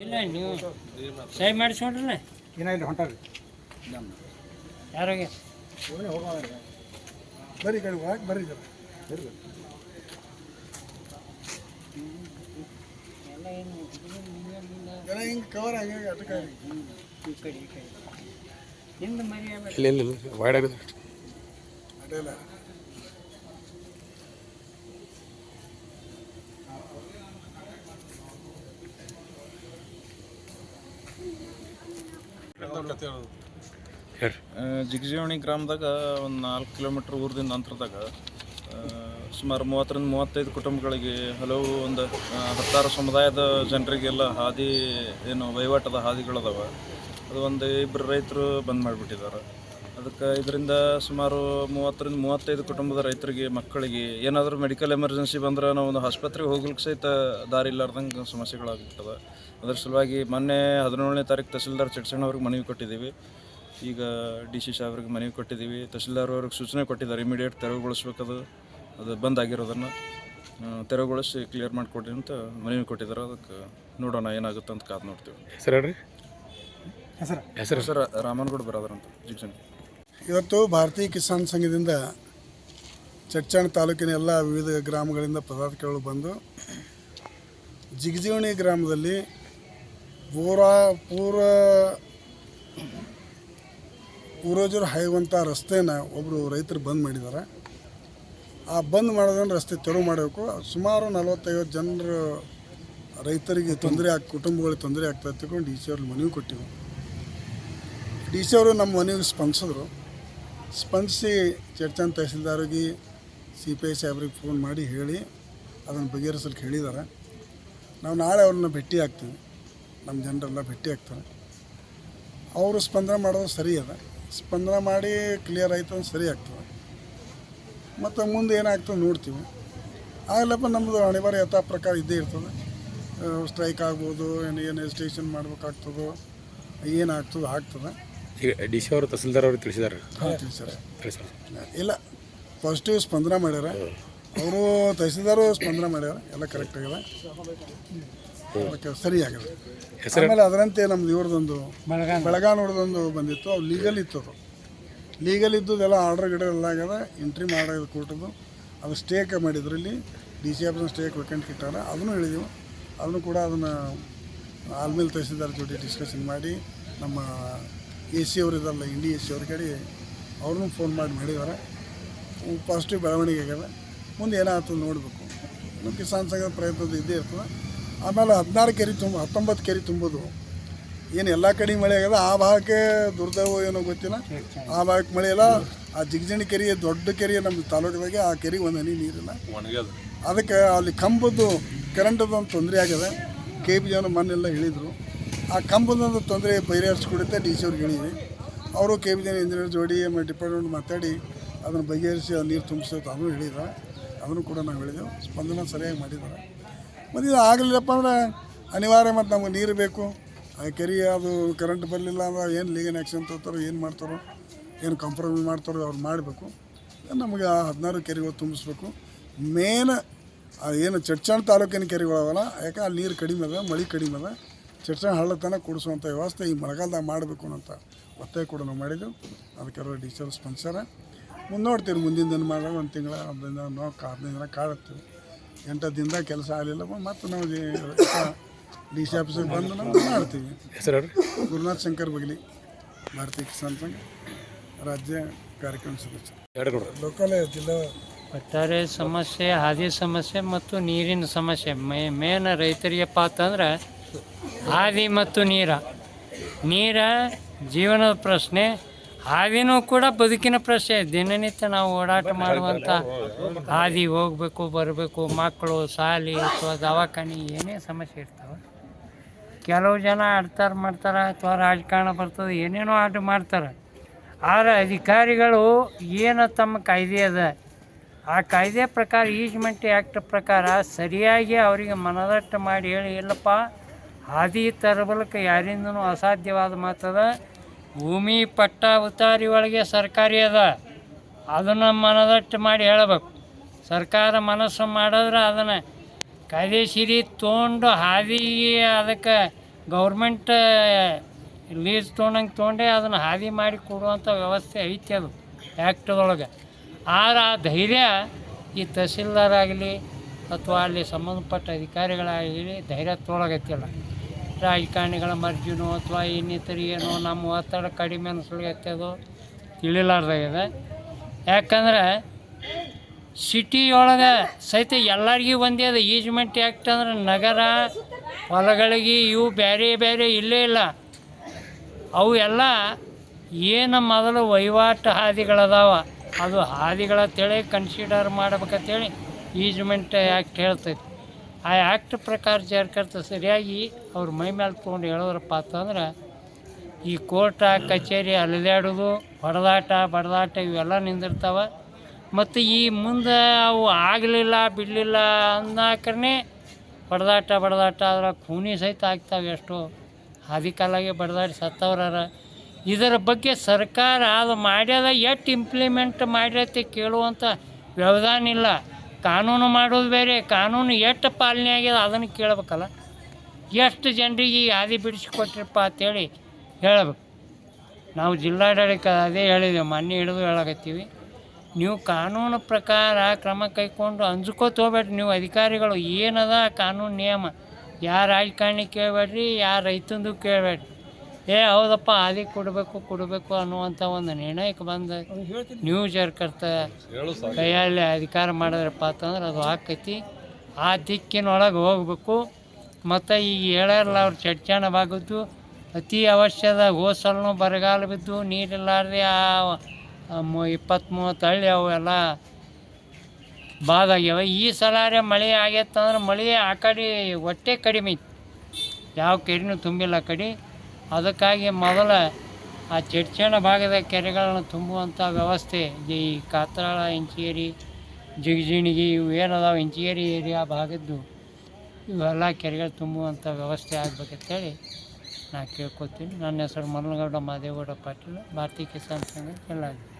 ಇಲ್ಲ ನೀವು ಸಹಿ ಮಾಡಿಸ್ಕೊಂಡ್ರಲ್ಲ? ಏನಾಗಿಲ್ಲ ಇಲ್ಲಿ ಹೊಂಟಾರಿ ಯಾರಿಗೆ? ಬರ್ರಿ ಕಡೆ ಒಳಗೆ ಬರ್ರಿ ಜರ. ಹಿಂಗೆ ಕವರ್ ಆಗಿ ಅಟಕ ಈ ಕಡೆ ಈ ಕಡೆ. ನಿಂದು ಮರಿ ಇಲ್ಲ ಇಲ್ಲ ವೈಡ್ ಆಗಿದೆ. ಅಡ್ಡಿಲ್ಲ. ಜಿಗಜಿವಣಿ ಗ್ರಾಮದಾಗ ಒಂದು ನಾಲ್ಕು ಕಿಲೋಮೀಟ್ರ್ ಊರದಿಂದ ಅಂತರದಾಗ ಸುಮಾರು ಮೂವತ್ತರಿಂದ ಮೂವತ್ತೈದು ಕುಟುಂಬಗಳಿಗೆ ಹಲವು ಒಂದು ಹತ್ತಾರು ಸಮುದಾಯದ ಜನರಿಗೆಲ್ಲ ಹಾದಿ ಏನು ವಹಿವಾಟದ ಹಾದಿಗಳದಾವ. ಅದು ಒಂದು ಇಬ್ಬರು ರೈತರು ಬಂದ್ ಮಾಡಿಬಿಟ್ಟಿದ್ದಾರೆ ಅದಕ್ಕೆ ಇದರಿಂದ ಸುಮಾರು ಮೂವತ್ತರಿಂದ ಮೂವತ್ತೈದು ಕುಟುಂಬದ ರೈತರಿಗೆ ಮಕ್ಕಳಿಗೆ ಏನಾದರೂ ಮೆಡಿಕಲ್ ಎಮರ್ಜೆನ್ಸಿ ಬಂದ್ರೆ ನಾವು ಒಂದು ಆಸ್ಪತ್ರೆಗೆ ಹೋಗ್ಲಿಕ್ಕೆ ಸಹಿತ ದಾರಿ ಇಲ್ಲಾರ್ದಂಗೆ ಸಮಸ್ಯೆಗಳಾಗ್ಬಿಟ್ಟದ ಅದ್ರ ಸಲುವಾಗಿ ಮೊನ್ನೆ ಹದಿನೇಳನೇ ತಾರೀಕು ತಹಸೀಲ್ದಾರ್ ಚಡ್ಸಣ್ಣ ಅವ್ರಿಗೆ ಮನವಿ ಕೊಟ್ಟಿದ್ದೀವಿ. ಈಗ ಡಿ ಸಿ ಸಾಹೇಬ್ರಿಗೆ ಮನವಿ ಕೊಟ್ಟಿದ್ದೀವಿ. ತಹಸೀಲ್ದಾರ್ ಅವ್ರಿಗೆ ಸೂಚನೆ ಕೊಟ್ಟಿದ್ದಾರೆ ಇಮಿಡಿಯೇಟ್ ತೆರವುಗೊಳಿಸ್ಬೇಕದು ಅದು. ಬಂದ್ ಆಗಿರೋದನ್ನು ತೆರವುಗೊಳಿಸಿ ಕ್ಲಿಯರ್ ಮಾಡಿಕೊಡಿ ಅಂತ ಮನವಿ ಕೊಟ್ಟಿದ್ದಾರೆ. ಅದಕ್ಕೆ ನೋಡೋಣ ಏನಾಗುತ್ತೆ ಅಂತ ಕಾದು ನೋಡ್ತೀವಿ. ಸರ್ ಹೇಳ್ರಿ. ಹೆಸರು? ಹೆಸರು? ಸರ್ ರಾಮನ್ಗೌಡ ಬರೋದ್ರಂತ ಜಿಗ್ಜನ್ ಇವತ್ತು ಭಾರತೀಯ ಕಿಸಾನ್ ಸಂಘದಿಂದ ಚಚ್ಚಾಣ ತಾಲೂಕಿನ ಎಲ್ಲ ವಿವಿಧ ಗ್ರಾಮಗಳಿಂದ ಪದಾರ್ಥಗಳು ಬಂದು ಜಿಗಜೀವಣಿ ಗ್ರಾಮದಲ್ಲಿ ಪೂರ ಪೂರ ಪೂರ್ವಜರು ಹಾಯುವಂಥ ರಸ್ತೆನ ಒಬ್ಬರು ರೈತರು ಬಂದ್ ಮಾಡಿದ್ದಾರೆ. ಆ ಬಂದ್ ಮಾಡೋದನ್ನು ರಸ್ತೆ ತೆರವು ಮಾಡಬೇಕು. ಸುಮಾರು ನಲವತ್ತೈವತ್ತು ಜನರು ರೈತರಿಗೆ ತೊಂದರೆ ಆಗಿ, ಕುಟುಂಬಗಳಿಗೆ ತೊಂದರೆ ಆಗ್ತಾ ತಿಳ್ಕೊಂಡು ಡಿ ಸಿ ಅವ್ರಿಗೆ ಮನವಿ ಕೊಟ್ಟಿವಿ ಡಿ ಸಿ ಅವರು ನಮ್ಮ ಮನವಿಗೆ ಸ್ಪಂದಿಸಿದ್ರು. ಸ್ಪಂದಿಸಿ ಚರ್ಚಾನ್ ತಹಸೀಲ್ದಾರಿಗೆ ಸಿ ಪಿ ಐ ಸಾಹೇಬ್ರಿಗೆ ಫೋನ್ ಮಾಡಿ ಹೇಳಿ, ಅದನ್ನು ಬಗೆಹರಿಸಲಿಕ್ಕೆ ಹೇಳಿದ್ದಾರೆ. ನಾವು ನಾಳೆ ಅವ್ರನ್ನ ಭೇಟಿ ಆಗ್ತೀವಿ. ನಮ್ಮ ಜನರೆಲ್ಲ ಭೇಟಿ ಆಗ್ತಾರೆ. ಅವರು ಸ್ಪಂದನೆ ಮಾಡೋದು ಸರಿ ಅದ. ಸ್ಪಂದನೆ ಮಾಡಿ ಕ್ಲಿಯರ್ ಆಯ್ತು ಅಂದ್ರೆ ಸರಿ ಆಗ್ತದೆ. ಮತ್ತು ಮುಂದೆ ಏನಾಗ್ತದೆ ನೋಡ್ತೀವಿ. ಆಗಲಪ್ಪ ನಮ್ಮದು ಅನಿವಾರ್ಯ ಯಥಾ ಪ್ರಕಾರ ಇದ್ದೇ ಇರ್ತದೆ. ಸ್ಟ್ರೈಕ್ ಆಗ್ಬೋದು, ಏನು ಏನು ಎಜಿಟೇಷನ್ ಮಾಡ್ಬೇಕಾಗ್ತದೋ, ಏನಾಗ್ತದೋ ಆಗ್ತದೆ. ಡಿ ಸಿ ಅವರು ತಹಸೀಲ್ದಾರ್ ಅವ್ರಿಗೆ ತಿಳಿಸಿದ್ದಾರೆ ಹಾಂ ಸರ್ ತಿಳಿಸಿ ಇಲ್ಲ ಪಾಸಿಟಿವ್ ಸ್ಪಂದನ ಮಾಡ್ಯಾರ. ಅವರು ತಹಸೀಲ್ದಾರು ಸ್ಪಂದನ ಮಾಡ್ಯಾರ ಎಲ್ಲ ಕರೆಕ್ಟ್ ಆಗ್ಯದ ಅದಕ್ಕೆ ಸರಿ ಆಗ್ಯದ. ಹೆಸರು? ಆಮೇಲೆ ಅದರಂತೆ ನಮ್ದು ಇವ್ರದೊಂದು ಬೆಳಗಾನೋಡ್ದೊಂದು ಬಂದಿತ್ತು ಅವ್ರು ಲೀಗಲ್ ಇತ್ತು ಅದು ಲೀಗಲ್ ಇದ್ದದೆಲ್ಲ ಆರ್ಡರ್ ಗಿಡರ್ ಎಲ್ಲ ಆಗ್ಯದ ಎಂಟ್ರಿ ಮಾಡೋದು ಕೋರ್ಟದು ಅದು ಸ್ಟೇಕ್ ಮಾಡಿದ್ರು ಇಲ್ಲಿ. ಡಿ ಸಿ ಆಫ್ನ ಸ್ಟೇಕ್ ವೆಕೆಂಟ್ ಇಟ್ಟಾರ. ಅದನ್ನು ಹೇಳಿದೆವು. ಅದನ್ನು ಕೂಡ ಅದನ್ನು ಆಲ್ಮೇಲೆ ತಹಸೀಲ್ದಾರ್ ಜೊತೆ ಡಿಸ್ಕಷನ್ ಮಾಡಿ ನಮ್ಮ ಎ ಸಿ ಅವರಿದಲ್ಲ ಇಂಡಿ ಎ ಸಿ ಅವ್ರ ಕಡೆ ಅವ್ರನ್ನೂ ಫೋನ್ ಮಾಡಿ ಮಾಡಿದ್ದಾರೆ ಪಾಸಿಟಿವ್ ಬೆಳವಣಿಗೆ ಆಗ್ಯದ. ಮುಂದೆ ಏನಾಗ್ತದೆ ನೋಡಬೇಕು. ಇನ್ನು ಕಿಸಾನ್ ಸಂಘದ ಪ್ರಯತ್ನದ ಇದ್ದೇ ಇರ್ತದೆ. ಆಮೇಲೆ ಹದಿನಾರು ಕೆರೆ ತುಂಬ ಹತ್ತೊಂಬತ್ತು ಕೆರೆ ತುಂಬೋದು. ಏನು ಎಲ್ಲ ಕಡೆ ಮಳೆ ಆಗ್ಯದ ಆ ಭಾಗಕ್ಕೆ ದುರ್ದೈವ ಏನೋ ಗೊತ್ತಿಲ್ಲ. ಆ ಭಾಗಕ್ಕೆ ಮಳೆ ಇಲ್ಲ. ಆ ಜಿಗಜಣಿ ಕೆರೆ ದೊಡ್ಡ ಕೆರೆ ನಮ್ಮ ತಾಲೂಕದಾಗೆ ಆ ಕೆರೆಗೆ ಒಂದು ಹನಿ ನೀರಿಲ್ಲ. ಅದಕ್ಕೆ ಅಲ್ಲಿ ಕಂಬದ್ದು ಕರೆಂಟದ್ದು ಒಂದು ತೊಂದರೆ ಆಗ್ಯದ. ಕೆ ಬಿ ಜನ ಮೊನ್ನೆಲ್ಲ ಹೇಳಿದರು ಆ ಕಂಬದ ತೊಂದರೆ ಬಗೆಹರಿಸ್ಕೊಡುತ್ತೆ ಡಿ ಸಿ ಅವ್ರಿಗೆ ಹೇಳಿದ್ವಿ ಅವರು ಕೆ ಬಿ ಜನ ಇಂಜಿನಿಯರ್ ಜೋಡಿ ಆಮೇಲೆ ಡಿಪಾರ್ಟ್ಮೆಂಟ್ ಮಾತಾಡಿ ಅದನ್ನು ಬಗೆಹರಿಸಿ ನೀರು ತುಂಬಿಸೋ ಅದನ್ನು ಹೇಳಿದ್ರು. ಅದನ್ನು ಕೂಡ ನಾವು ಹೇಳಿದೆವು. ಸ್ಪಂದನ ಸರಿಯಾಗಿ ಮಾಡಿದ್ದಾರೆ. ಮತ್ತು ಇದು ಆಗಲಿಲ್ಲಪ್ಪ ಅಂದ್ರೆ ಅನಿವಾರ್ಯ ಮತ್ತು ನಮಗೆ ನೀರು ಬೇಕು. ಆ ಕೆರೆ ಅದು ಕರೆಂಟ್ ಬರಲಿಲ್ಲ ಅಂದ್ರೆ ಏನು ಲೀಗನ್ ಆ್ಯಕ್ಷನ್ ತಗೋತಾರೋ, ಏನು ಮಾಡ್ತಾರೋ, ಏನು ಕಾಂಪ್ರಮೈಸ್ ಮಾಡ್ತಾರೋ ಅವ್ರು ಮಾಡಬೇಕು. ನಮಗೆ ಆ ಹದಿನಾರು ಕೆರೆಗಳು ತುಂಬಿಸ್ಬೇಕು. ಮೇನ್ ಏನು ಚಡ್ಚಾಣ ತಾಲೂಕಿನ ಕೆರೆಗಳವಲ್ಲ, ಯಾಕೆ ಅಲ್ಲಿ ನೀರು ಕಡಿಮೆ ಅದ, ಮಳೆ ಕಡಿಮೆ ಅದ. ಚಡ್ಚಾಣ ಹಳ್ಳತನ ಕೊಡಿಸುವಂಥ ಕುಡಿಸುವಂಥ ವ್ಯವಸ್ಥೆ ಈ ಮಳೆಗಾಲದಾಗ ಮಾಡಬೇಕು ಅಂತ ಒತ್ತಾಯ ಕೂಡ ನಾವು ಮಾಡಿದ್ದೆವು ಅದಕ್ಕೆ ಡಿಜಿಟಲ್ ಟೀಚರ್ ಸ್ಪಂದಿಸ್ಯಾರ. ಮುಂದೆ ನೋಡ್ತೀವಿ ಮುಂದಿನ ದಿನ ಮಾಡಿದಾಗ ಒಂದು ತಿಂಗಳ ಹದಿನೈದು ದಿನ ನಾವು ಕಾ- ಹದಿನೈದು ದಿನ ಕಾಡುತ್ತೀವಿ. ಎಂಟು ದಿನದಾಗ ಕೆಲಸ ಆಗಲಿಲ್ಲ ಮತ್ತು ನಾವು ಡಿ ಸಿ ಆಫೀಸಿಗೆ ಬಂದು ನಾವು ಮಾಡ್ತೀವಿ. ಗುರುನಾಥ್ ಶಂಕರ್ ಬಗ್ಲಿ ಭಾರತೀಯ ಕಿಸಾನ್ ಸಂಘ ರಾಜ್ಯ ಕಾರ್ಯಕ್ರಮ ಸದಸ್ಯ. ಲೋಕಲ್ ಜಿಲ್ಲಾ? ಒಟ್ಟಾರೆ ಸಮಸ್ಯೆ ಹಾದಿ ಸಮಸ್ಯೆ ಮತ್ತು ನೀರಿನ ಸಮಸ್ಯೆ. ಮೇ ಮೇನ್ ಪಾತ್ರ ಅಂತಂದ್ರೆ ಹಾದಿ ಮತ್ತು ನೀರ. ನೀರ ಜೀವನದ ಪ್ರಶ್ನೆ ಹಾದಿನೂ ಕೂಡ ಬದುಕಿನ ಪ್ರಶ್ನೆ. ದಿನನಿತ್ಯ ನಾವು ಓಡಾಟ ಮಾಡುವಂಥ ಹಾದಿ ಹೋಗಬೇಕು ಬರಬೇಕು ಮಕ್ಕಳು ಶಾಲೆ ಅಥವಾ ದವಾಖಾನೆ ಏನೇ ಸಮಸ್ಯೆ ಇರ್ತಾವೆ. ಕೆಲವು ಜನ ಆಡ್ತಾರೆ ಮಾಡ್ತಾರೆ ಅಥವಾ ರಾಜಕಾರಣ ಬರ್ತದೆ ಏನೇನೋ ಆಟ ಮಾಡ್ತಾರೆ. ಆದರೆ ಅಧಿಕಾರಿಗಳು ಏನು ತಮ್ಮ ಕಾಯ್ದೆ ಅದ? ಆ ಕಾಯ್ದೆ ಪ್ರಕಾರ ಈಜ್ಮೆಂಟ್ ಆ್ಯಕ್ಟ್ ಪ್ರಕಾರ ಸರಿಯಾಗಿ ಅವರಿಗೆ ಮನದಟ್ಟು ಮಾಡಿ ಹೇಳಿ ಇಲ್ಲಪ್ಪ ಹಾದಿ ತರಬಲಕ್ಕೆ ಯಾರಿಂದನೂ ಅಸಾಧ್ಯವಾದ ಮಾತದ, ಭೂಮಿ ಪಟ್ಟ ಉತ್ತಾರಿ ಒಳಗೆ ಸರ್ಕಾರಿ ಅದ. ಅದನ್ನು ಮನದಟ್ಟು ಮಾಡಿ ಹೇಳಬೇಕು. ಸರ್ಕಾರ ಮನಸ್ಸು ಮಾಡಿದ್ರೆ ಅದನ್ನು ಕಾಯ್ದೆಶೀರಿ ತೊಗೊಂಡು ಹಾದಿ ಅದಕ್ಕೆ ಗೌರ್ಮೆಂಟ್, ಲೀಸ್ ತೊಗೊಂಡಂಗೆ ತೊಗೊಂಡೆ ಅದನ್ನು ಹಾದಿ ಮಾಡಿ ಕೊಡುವಂಥ ವ್ಯವಸ್ಥೆ ಐತಿ ಅದು ಆ್ಯಕ್ಟ್ದೊಳಗೆ. ಆದ್ರೆ ಆ ಧೈರ್ಯ ಈ ತಹಸೀಲ್ದಾರ್ ಆಗಲಿ ಅಥವಾ ಅಲ್ಲಿ ಸಂಬಂಧಪಟ್ಟ ಅಧಿಕಾರಿಗಳಾಗಲಿ ಧೈರ್ಯ ತೊಳಗತ್ತಿಲ್ಲ ರಾಜಕಾರಣಿಗಳ ಮರ್ಜಿನೋ ಅಥವಾ ಇನ್ನಿತರ ಏನೋ ನಮ್ಮ ಒತ್ತಡ ಕಡಿಮೆ ಅನ್ಸಲ್ಗತ್ತದು ತಿಳಿಲಾರ್ದಾಗಿದೆ ಯಾಕಂದ್ರೆ ಸಿಟಿಯೊಳಗೆ ಸಹಿತ ಎಲ್ಲರಿಗೂ ಒಂದೇ ಅದ ಈಜ್ಮೆಂಟ್ ಆ್ಯಕ್ಟ್ ಅಂದ್ರೆ ನಗರ, ಹೊಲಗಳಿಗೆ ಇವು ಬೇರೆ ಬೇರೆ ಇಲ್ಲೇ ಇಲ್ಲ. ಅವು ಎಲ್ಲ ಏನು ಮೊದಲು ವಹಿವಾಟು ಹಾದಿಗಳದಾವ, ಅದು ಹಾದಿಗಳ ತಿಳಿ ಕನ್ಸಿಡರ್ ಮಾಡ್ಬೇಕಂತೇಳಿ ಈಜ್ಮೆಂಟ್ ಆ್ಯಕ್ಟ್ ಹೇಳ್ತೈತಿ. ಆ ಆ್ಯಕ್ಟ್ ಪ್ರಕಾರ ಜಾರ್ಕರ್ತ ಸರಿಯಾಗಿ ಅವ್ರ ಮೈ ಮೇಲೆ ತೊಗೊಂಡು ಹೇಳಿದ್ರಪ್ಪ ಅಂತಂದ್ರೆ ಈ ಕೋರ್ಟ, ಕಚೇರಿ, ಅಲೆದಾಡೋದು ಹೊಡೆದಾಟ ಬಡದಾಟ ಇವೆಲ್ಲ ನಿಂದಿರ್ತಾವೆ. ಮತ್ತು ಈ ಮುಂದೆ ಅವು ಆಗಲಿಲ್ಲ, ಬಿಡಲಿಲ್ಲ ಅಂದಾಕ್ರೇ ಬಡದಾಟ ಬಡದಾಟ ಆದ್ರೆ ಖೂನಿ ಸಹಿತ ಆಗ್ತಾವೆ ಎಷ್ಟೋ ಹಾದಿ ಕಾಲಾಗೆ ಬಡದಾಡಿ ಸತ್ತವ್ರಾರ. ಇದರ ಬಗ್ಗೆ ಸರ್ಕಾರ ಅದು ಮಾಡ್ಯದ ಎಷ್ಟು ಇಂಪ್ಲಿಮೆಂಟ್ ಮಾಡ್ಯತೆ ಕೇಳುವಂಥ ವ್ಯವಧಾನ ಇಲ್ಲ. ಕಾನೂನು ಮಾಡೋದು ಬೇರೆ, ಕಾನೂನು ಎಷ್ಟು ಪಾಲನೆ ಆಗಿದೆ ಅದನ್ನು ಕೇಳಬೇಕಲ್ಲ. ಎಷ್ಟು ಜನರಿಗೆ ಈ ಹಾದಿ ಬಿಡಿಸಿಕೊಟ್ರಪ್ಪ ಅಂತೇಳಿ ಹೇಳಬೇಕು. ನಾವು ಜಿಲ್ಲಾಡಳಿತ ಅದೇ ಹೇಳಿದೆವು, ಮೊನ್ನೆ ಹಿಡಿದು ಹೇಳಕತ್ತೀವಿ. ನೀವು ಕಾನೂನು ಪ್ರಕಾರ ಕ್ರಮ ಕೈಕೊಂಡು ಅಂಜ್ಕೋತ ಹೋಗ್ಬೇಡ್ರಿ, ನೀವು ಅಧಿಕಾರಿಗಳು ಏನದ ಕಾನೂನು ನಿಯಮ. ಯಾರ ರಾಜಕಾರಣಿ ಕೇಳಬೇಡ್ರಿ, ಯಾರ ರೈತಂದು ಕೇಳಬೇಡ್ರಿ. ಏ ಹೌದಪ್ಪ ಹಾದಿ ಕೊಡಬೇಕು ಕೊಡಬೇಕು ಅನ್ನುವಂಥ ಒಂದು ನಿರ್ಣಯಕ್ಕೆ ಬಂದು ನ್ಯೂಸ್ ಜರ್ಕರ್ತ ಕೈಯಲ್ಲಿ ಅಧಿಕಾರ ಮಾಡಿದ್ರಪ್ಪ ಅಂತಂದ್ರೆ ಅದು ಆಕೈತಿ. ಆ ದಿಕ್ಕಿನೊಳಗೆ ಹೋಗ್ಬೇಕು. ಮತ್ತು ಈಗ ಹೇಳಲ್ಲ ಅವ್ರು ಚಡ್ಚಾಣ ಬಾಗಿದ್ದು ಅತಿ ಅವಶ್ಯದ ಹೋಸಲ್ನು ಬರಗಾಲ ಬಿದ್ದು ನೀರಿಲ್ಲಾರ್ದೆ ಆ ಇಪ್ಪತ್ತು ಮೂವತ್ತು ಹಳ್ಳಿ ಅವೆಲ್ಲ ಬಾದಾಗ್ಯಾವ. ಈ ಸಲಾರೆ ಮಳೆ ಆಗೈತಂದ್ರೆ ಮಳೆ ಆ ಕಡೆ ಒಟ್ಟೆ ಕಡಿಮೆ ಇತ್ತು. ಯಾವ ಕೆರೆನೂ ತುಂಬಿಲ್ಲ ಆ ಕಡೆ. ಅದಕ್ಕಾಗಿ ಮೊದಲ ಆ ಚಡ್ಚಣ ಭಾಗದ ಕೆರೆಗಳನ್ನು ತುಂಬುವಂಥ ವ್ಯವಸ್ಥೆ, ಈ ಕಾತ್ರಾಳ ಇಂಚೇರಿ ಜಿಗಜಿಣಗಿ ಇವು ಏನದಾವೆ? ಇಂಚೇರಿ ಏರಿಯಾ ಭಾಗದ್ದು ಇವೆಲ್ಲ ಕೆರೆಗಳು ತುಂಬುವಂಥ ವ್ಯವಸ್ಥೆ ಆಗಬೇಕಂತೇಳಿ ನಾನು ಕೇಳ್ಕೊತೀನಿ. ನನ್ನ ಹೆಸರು ಮಲ್ಲನಗೌಡ ಮಾದೇಗೌಡ ಪಾಟೀಲ್, ಭಾರತೀಯ ಕಿಸಾನ್ ಸಂಘ ಜಿಲ್ಲಾಧಿಕಾರಿ.